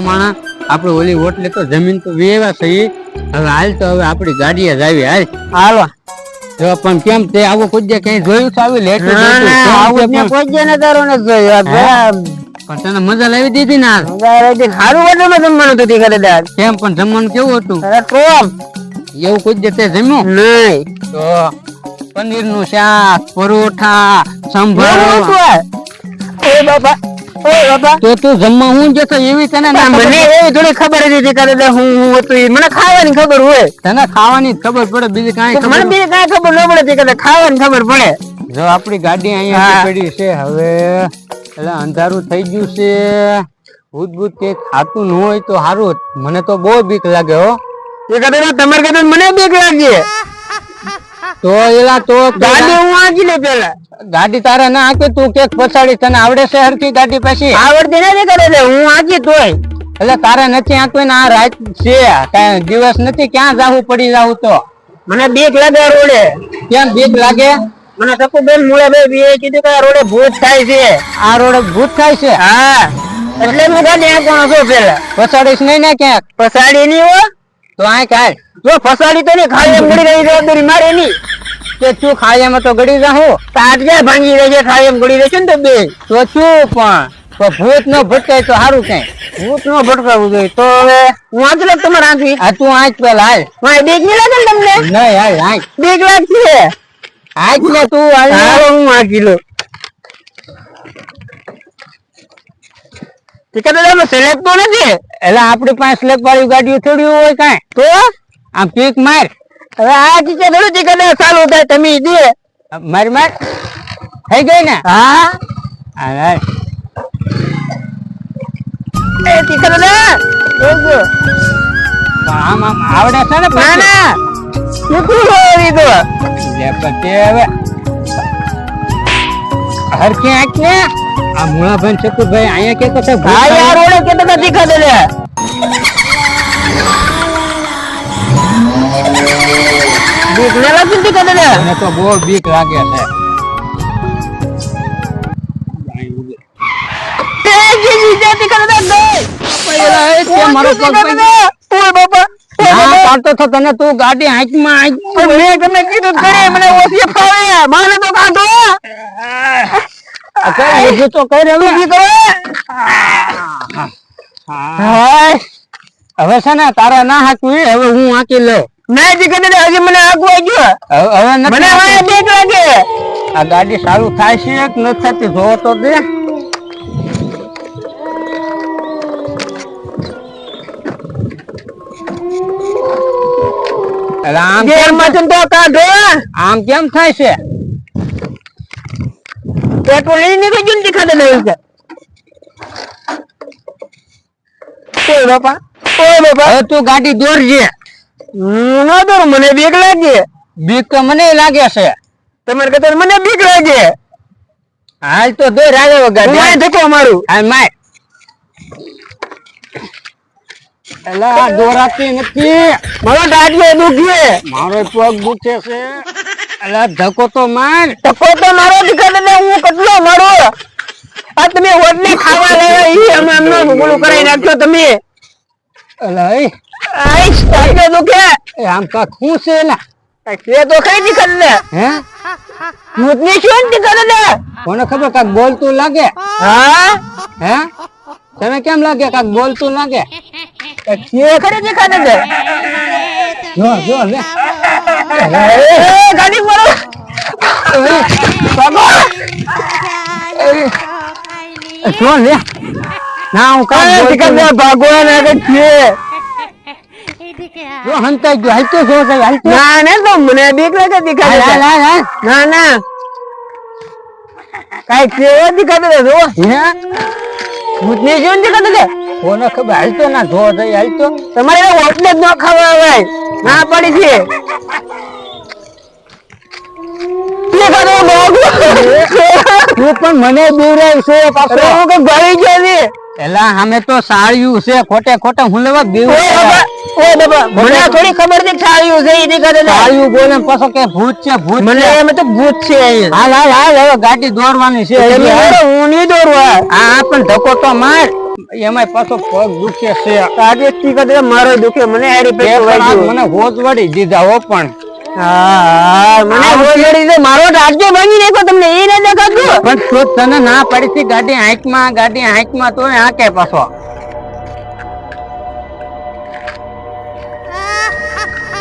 પ્રમાણે આપણે ઓલી હોટલે તો જમીન તો વેવા થઈ. હવે હાલ તો હવે આપણી ગાડીએ જ આવી. હાલ. હાલો. જો પણ કેમ તે આવું દે કઈ જોયું છે આવી લેટ આવું ને કોઈ નતારો ન જોયો. પણ તને મજા લાવી દીધી ને સારું હોટલમાં જમવાનું તો તી દાદ કેમ પણ જમવાનું કેવું હતું? એવું કોઈ તે જમ્યું? નહીં. તો પનીરનું શાક પરોઠા સંભારો. એ બાપા તો તું જમવા હું જતો એવી તને ના ના મને એવી થોડી ખબર હતી તી હું હું હતું મને ખાવાની ખબર હોય. તને ખાવાની ખબર પડે બીજી કાંઈ મને બીજી કાંઈ ખબર ન પડે તી ખાવાની ખબર પડે. જો આપણી ગાડી અહીંયા પડી છે હવે. એટલે અંધારું થઈ ગયું છે. ભૂત ભૂત કે ખાતું ન હોય તો સારું મને તો બહુ બીક લાગે હો. એ કદાચ તમારે કદાચ મને બીક લાગે. તો એલા તો ગાડી હું આજી લે પેલા. ગાડી તારે ના આકે તું કે પછાડી તને આવડે છે હરકી ગાડી પછી? આવડતી નથી કરે હું આંકી તોય. એટલે તારે નથી આંકવી ને આ રાત છે કાંઈ દિવસ નથી ક્યાં જાવું પડી જાવું તો? મને બીક લાગે રોડે. કેમ બીક લાગે? મને સકુબેન મુળે બે બે કીધું કે આ રોડે ભૂત થાય છે. આ રોડ ભૂત થાય છે? હા. એટલે હું ગાડી આંકવાનો છું પેલા. પછાડીશ નહીં ને ક્યાંક? પછાડી નહીં હો. તો આ કાય જો ફસાડી તો ને ખાલી એમ ગળી રહી જવાબદારી મારે ની કે તું ખાયામાં તો ગળી જાહું. તાટ ક્યાં ભાંગી રહી જાય ખાલી એમ ગળી રહેશે ને તો બે. તો શું પણ. તો ભૂત નો ભટકાય તો સારું કઈ. ભૂત નો ભટકાવું જોઈએ. તો હવે હું આજ લાગ તમારે આંકી આ તું આંચ પેલા હાલ મારે બેગ નહીં લાગે ને તમને? નહીં હાલ આંચ બેગ લાગશે. આજ ને તું હાલ હું આંખી લઉં. ટિકટ તમે સિલેક્ટ તો નથી. એટલે આપણી પાસે સ્લેબ વાળી ગાડીઓ થોડી હોય કાંઈ. તો આમ પીક માર. હવે આ ટીચર થોડું ટિકટ ચાલુ થાય તમે દે. માર માર. થઈ ગઈ ને? હા. હા એ ના જોજો આમ આમ આવડે છે ને ના? ના. શીખવું હોય તો. લે પછી હવે હરખી આંખ ને. આ મુળાભાઈ શકુરભાઈ અહીંયા કે તો ભૂત હા યાર કે તો નથી ખાતે લે. બીક ના લાગતી ખાતે લે. મને તો બહુ બીક લાગે છે. તે જીજી દે પેલા એ તે મારો પગ. ઓય બાપા તો તને તું ગાડી આંચમાં આંચ પણ મેં તમને કીધું મને ઓછી ફાવે. મારે તો કાઢો. તો કઈ હવે છે ને તારા ના હાકવી હવે હું હાંકી લે ના દીકરી હજી મને આગવા ગયો. હવે હવે મને હવે હાંકવી. લાગે આ ગાડી સારું થાય છે કે નથી થતી જોવો તો દે. આમ કેમ થાય છે? પેટ્રોલ લઈ કોઈ ગયું ને નહીં છે ઓય બાપા ઓય બાપા. તું ગાડી દોરજે ના દોરું મને બીક લાગે. બીક તો મને લાગે છે. તમારે કહેતા મને બીક લાગે. હાલ તો દોર આવે ગાડી. માય ધકો મારું. હા માય એલા દોરાતી નથી. મારો ટાટિયો દુખે મારો પગ દુખે છે. એલા ધક્કો તો માર. ટકો તો મારો ટિકટ દે હું કેટલો મારો? આ તમે ઓડને ખાવા લેવા ઈ અમે અમને ગુલું કરાઈ નાખ્યો તમે. અલા એ. આઈશ ટાટિયો દુખે એ આમ કાક શું છે ને કે તો ખરી ટિકટ ને હે? મૂતની શું ટિકટ દે કોને ખબર કાક બોલતું લાગે? હા? હે? તને કેમ લાગે કાક બોલતું લાગે? કે ખરી ટિકટ દે જો જો લે ગાડી બાબા જો લે ના હું આ ટિકટ બોલતું દે ભગવાન આગળ છે જો હંતાઈ ગયો હાલતો જો કઈ હાલતો ના ને તો મને બીક લાગે ટિકટ હાલ હાલ દે હાલ હાલ ના ના કાઈ કેવો ટિકટ દે જો હે ભૂતની શું ટિકટ દે કોને ખબર હાલતો ના જઈ હાલતો તમારે એ જ ન ખબર આવે ના પડી છે. લે કાઢો ભાગો. તું પણ મને બીવરાય છે પાછો. હું કઈ ગળી ગયો છે. એલા અમે તો સાળિયું છે ખોટે ખોટે હું લેવા બીવરાય બાબા બાબા મને થોડી ખબર છે છાળ્યું છે એની કરે બોલે પાછો કે ભૂત છે ભૂત મને એમ તો ભૂત છે હાલ હાલ હાલ હવે ગાડી દોરવાની છે. હું નહીં દોરવા. હા, પણ ધક્કો તો માર. એમાંય પાછો પગ દુખે છે. આજે દે મારો દુખે મને હારી વાગ્યું. મને હોજ વળી દીધા હો પણ. હા મને ઓલરેડી છે મારો ટાટકે ભાંગી નાખ્યો તમને એ ન દેખાતું. પણ તો તને ના પડી હતી ગાડી હાંકમાં ગાડી તો હાંકે પાછો?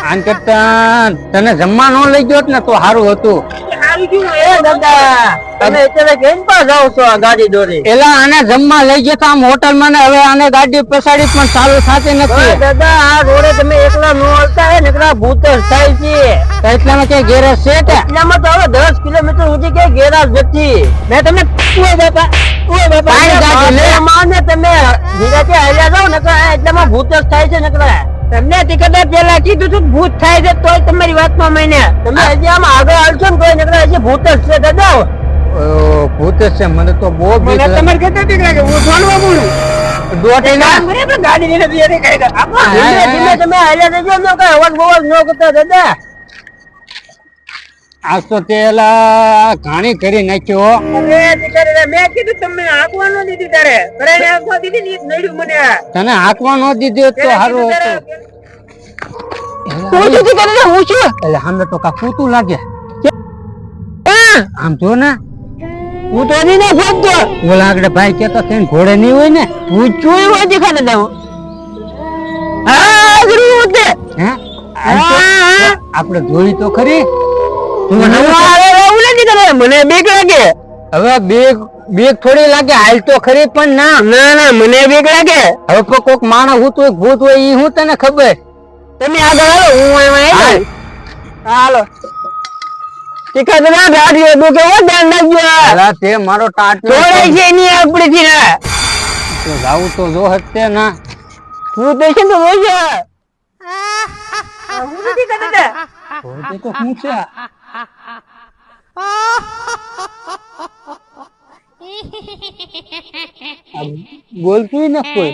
આન કરતા તને જમવા નો લઈ ગયો ને તો સારું હતું. એ દાદા. તમે અત્યારે કેમ પા જાઓ છો ગાડી દોરી? એલા આને જમવા લઈ ગયો આમ હોટલમાં ને હવે આને ગાડી પસાડી પણ ચાલુ થતી નથી. દાદા આ રોડે તમે એકલા નો હાલતા હે નકરા ભૂત થાય છે. તો એટલામાં કે ગેરેજ છે એટલામાં તો હવે દસ કિલોમીટર સુધી કે ગેરાજ નથી. મેં તમને બાપા. તમે પેલા કીધું ભૂત થાય છે તોય તમારી વાતમાં મહિને તમે હજી આમ આગળ હાલશો ને ભૂત જ છે દાદા ભૂત છે મને તો બહુ બીક મને તમારે કહેતા ટીકડા કે હું જાણવા બોલું? દોઢી ના. ગાડી લઈને ધીરે કહી દે ધીમે ધીમે તમે હાલ્યા જજો ને કઈ અવાજ બવાજ ન કરતા દાદા. આજ તો તે ઘાણી કરી નાખ્યો. અરે દીકરી મેં કીધું તમને આંકવાનું દીધી તારે. દીધી ને નડ્યું મને. તને હાંકવા ન દીધી તો સારું હતું. હું શું કરી હું શું? એટલે સામે તો કા કૂતું લાગે. આમ જો ને હું તો નહીં ના ફોટતો ઓલા આગળ ભાઈ કેતો તો કઈ ઘોડે નહીં હોય ને હું જોઈ હોય દેખાને તો. આપણે જોઈ તો ખરી. તું મને બેગ લાગે. હવે બેગ બેગ થોડી લાગે હાલ તો ખરી પણ ના. ના ના મને બેગ લાગે. હવે તો કોક માણસ હું તો ભૂત હોય ઈ હું તને ખબર? તમે આગળ હાલો હું હાલો. ટીકા ગાડીઓ દુખે હો ધ્યાન રાખજો. અલા તે મારો ટાટ જોડે છે એની આપણી થી તો જાવું તો જો હતે ના. હું તો છે તો જોઈશે હું નથી કરતા તે. તો શું છે? આ બોલતું ને કોઈ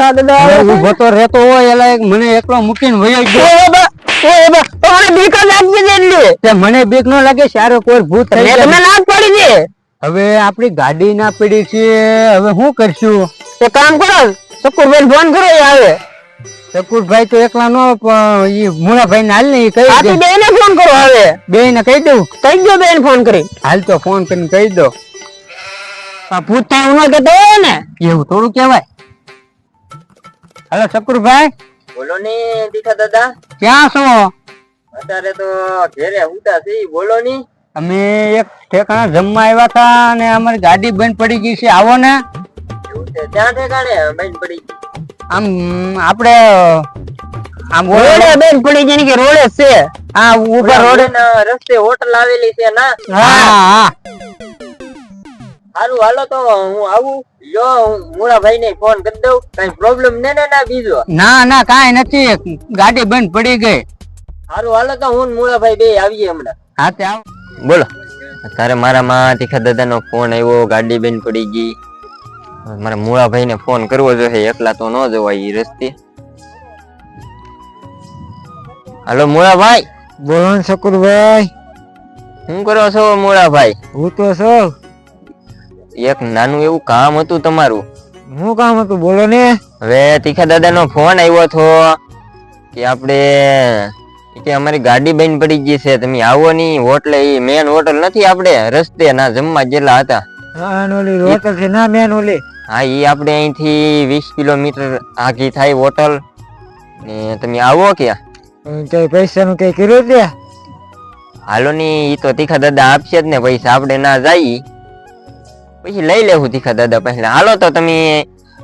તીખા દાદા હવે ઊભો તો? રહેતો હોય એલા એક મને એકલો મૂકીને વયો ગયો. ઓય બા ઓય બા તમારે બીક લાગી છે તે મને બીક ન લાગે સારો કોઈ ભૂત થઈ મેં તમને ના જ પાડી હવે આપણી ગાડી ના પડી છે હવે શું કરશું? એક કામ કરો શકુરભાઈ ફોન કરો એ આવે. શકુરભાઈ તો એકલા નો ઈ મુળાભાઈ ને હાલ ને ઈ કહી દે. આથી બેને ફોન કરો આવે બે ને કહી દઉં? કઈ દો બેન ફોન કરી. હાલ તો ફોન કરીને કહી દો. ભૂત થાય ઉનો કેતો ને. એવું થોડું કહેવાય. હાલો શકુરભાઈ બોલો ને દીઠા દાદા. ક્યાં છો? અત્યારે તો ઘેરે ઉતા છે બોલો ની. અમે એક ઠેકાણા જમવા આવ્યા હતા અને અમારી ગાડી બંધ પડી ગઈ છે. આવો ને. એવું છે ત્યાં ઠેકાણે બેન પડી આમ આપણે આમ રોડે બેન પડી જેની કે રોડે જ છે? આ ઉપર રોડ. રસ્તે હોટલ આવેલી છે ના? હા હા. સારું હાલો તો હું આવું. જો હું મુળાભાઈ ને ફોન કરી દઉં. કઈ પ્રોબ્લેમ ને ને ના બીજો. ના ના કાંઈ નથી. ગાડી બંધ પડી ગઈ. સારું હાલો તો હું ને મુળાભાઈ બે આવીએ હમણાં. હા તે આવ. બોલો. તારે મારામાં તીખા દાદાનો ફોન આવ્યો ગાડી બંધ પડી ગઈ. મારા મુળાભાઈને ફોન કરવો જોઈએ એકલા તો ન જવાય ઈ રસ્તે. હાલો મુળાભાઈ. બોલો ને શકુરભાઈ. શું કરો છો મુળાભાઈ? હું તો છું. એક નાનું એવું કામ હતું તમારું. હું કામ હતું? બોલો ને. હવે તીખા દાદાનો ફોન આવ્યો હતો કે આપણે કે અમારી ગાડી બેન પડી ગઈ છે તમે આવો નહીં હોટલે એ મેન હોટલ નથી આપણે રસ્તે ના જમવા જેલા હતા. ઓલી હોટલ છે ના મેન ઓલી હા એ આપણે અહીંથી વીસ કિલોમીટર આગી થાય હોટલ. ને તમે આવો ક્યાં? કઈ પૈસા નું કઈ કર્યું છે? હાલો ની એ તો તીખા દાદા આપશે જ ને પૈસા આપણે ના જઈ પછી લઈ લેવું તીખા દાદા પહેલા હાલો તો તમે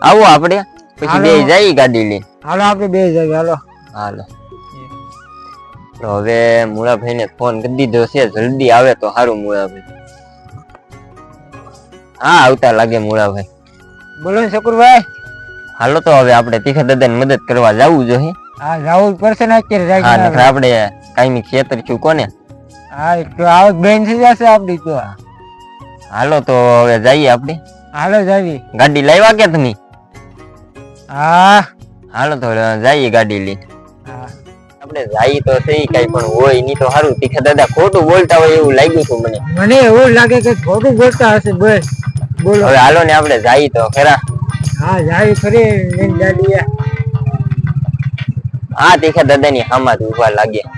આવો આપણે પછી બે. જઈ ગાડી લઈને. હાલો આપડે બે જગ્યા હાલો. હાલો. તો હવે મુળાભાઈ ને ફોન કરી દીધો છે જલ્દી આવે તો સારું મુળાભાઈ. હા આવતા લાગે મુળાભાઈ. બોલો ને શકુરભાઈ હાલો તો હવે આપણે તીખા દાદા મદદ કરવા જવું જોઈએ હા. જવું પડશે ને અત્યારે હા આપણે કાયમી ખેતર છું કોને? હા તો આવક બેન થઈ જશે આપડી તો. હાલો તો હવે જઈએ આપણે. હાલો જાવી. ગાડી લાવ્યા કે તમે? હા. હાલો તો જઈએ ગાડી લઈ આપણે જઈએ તો થઈ કઈ પણ હોય નહીં તો સારું તીખા દાદા ખોટું બોલતા હોય એવું લાગ્યું હતું મને. મને એવું લાગે કે ખોટું બોલતા હશે બસ બોલો. હવે હાલો ને આપણે જઈએ તો ખરા. હા જઈએ ખરી ગાડીએ હા તીખા દાદા ની હામાં ઊભા લાગ્યા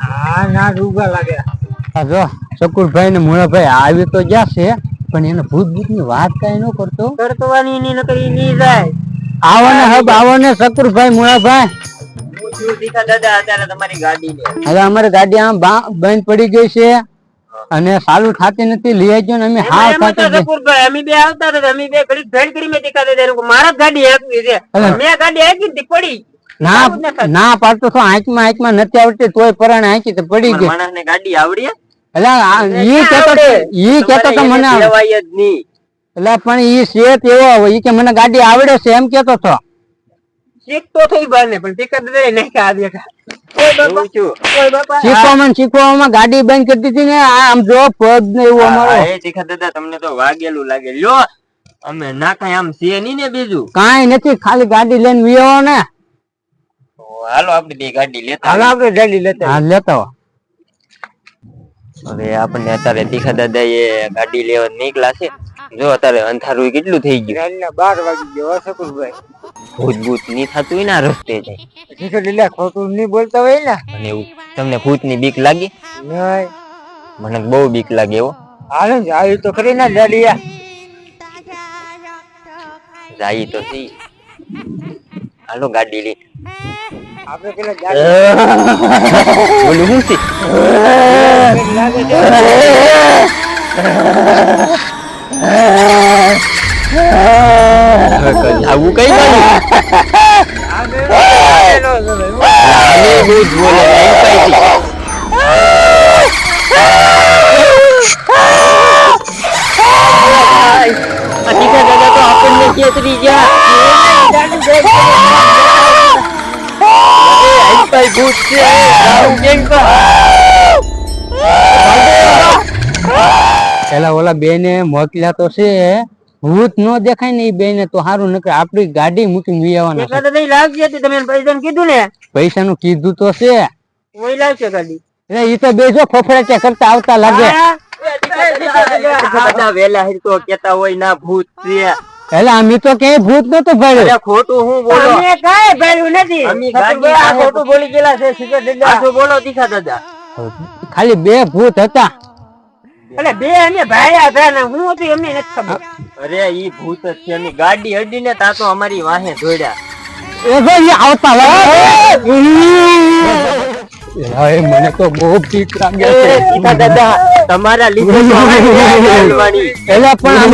હા ના ઊભા લાગ્યા જો. શકુરભાઈ ને મુળાભાઈ આવી તો જશે પણ એને ભૂત ભૂતની વાત કઈ ન કરતો. કરતવાની ની નકરી ની જાય. આવો ને હબ આવો ને શકુરભાઈ મુળાભાઈ દાદા અત્યારે તમારી ગાડી હવે અમારી ગાડી આમ બંધ પડી ગઈ છે અને ચાલુ ખાતી નથી લઈ આવજો ને અમે હાવ એમાં તો થાકી ગયા. શકુરભાઈ, અમે બે આવતા હતા અમે બે કરી મેં દેખાતા મારા ગાડી છે. મેં ગાડી હાંકી ને પડી. ના ન પાડતો તો આંખમાં આંખમાં નથી આવડતી તોય પરાણે આંખી તો પડી ગઈ. માણસ ને ગાડી આવડી ઈ કેતો ઈ કેતો તો મને આવડે. જ નહીં. એટલે પણ ઈ શેત એવો ઈ કે મને ગાડી આવડે છે એમ કેતો તો. શીખતો થઈ બાને પણ દે નહીં કે શીખવામાં શીખવામાં ગાડી બંધ કરી દીધી ને આમ જો પગ ને એવું અમારો એ દાદા તમને તો વાગેલું લાગે. લ્યો અમે ના કઈ આમ છે નહીં ને બીજું. કાઈ નથી ખાલી ગાડી લઈને વિયો ને. હાલો આપડે બે ગાડી લેતા હાલો આપડે ગાડી લેતા હા લેતા. હવે આપણને અત્યારે તીખા દાદા એ ગાડી લેવા નીકળ્યા છે. જો અત્યારે અંધારું કેટલું થઈ ગયું. બાર વાગી ગયો શકુરભાઈ ભૂત ભૂત નહીં થતું ને રસ્તે જાય. લીલા ખોટું નહીં બોલતા હોય ને. અને એવું તમને ભૂતની બીક લાગી? મને બહુ બીક લાગે હો. હાલો આવી તો ખરી ના ગાડીયા જાય તો સહી હાલો ગાડી લઈ. આપણે પેલા બોલું શું છે આવું કઈ બોલે આપણને ચેતરી ગયા. છે આવું કેમ પેલા ઓલા બેને મોકલ્યા તો છે ભૂત નો દેખાય ને એ બેને તો સારું નકર આપડી ગાડી મૂકીને વી આવવાના એટલા તો નહીં લાગી હતી તમે પૈસા કીધું ને પૈસા નું કીધું તો છે ઓય લાવશે ગાડી એટલે એ તો બેજો ફફડાટા કરતા આવતા લાગે વેલા તો કેતા હોય ના ભૂત છે એટલે અમે તો ક્યાંય ભૂત નતું ભર્યું. ખોટું હું બોલો. અમે કાંઈ ભર્યું નથી. આ ખોટું બોલી ગયેલા છે દાદા. બોલો દીખા દાદા. ખાલી બે ભૂત હતા. એટલે બે અમે ભાયા હતા ને હું હતું એમને નથી ખબર. અરે ઈ ભૂત છે. અમે ગાડી અડીને તા તો અમારી વાહે જોડ્યા એ ભાઈ આવતા લાગે મને તો બહુ બીક લાગે છે. દાદા તમારા લીધે તો પણ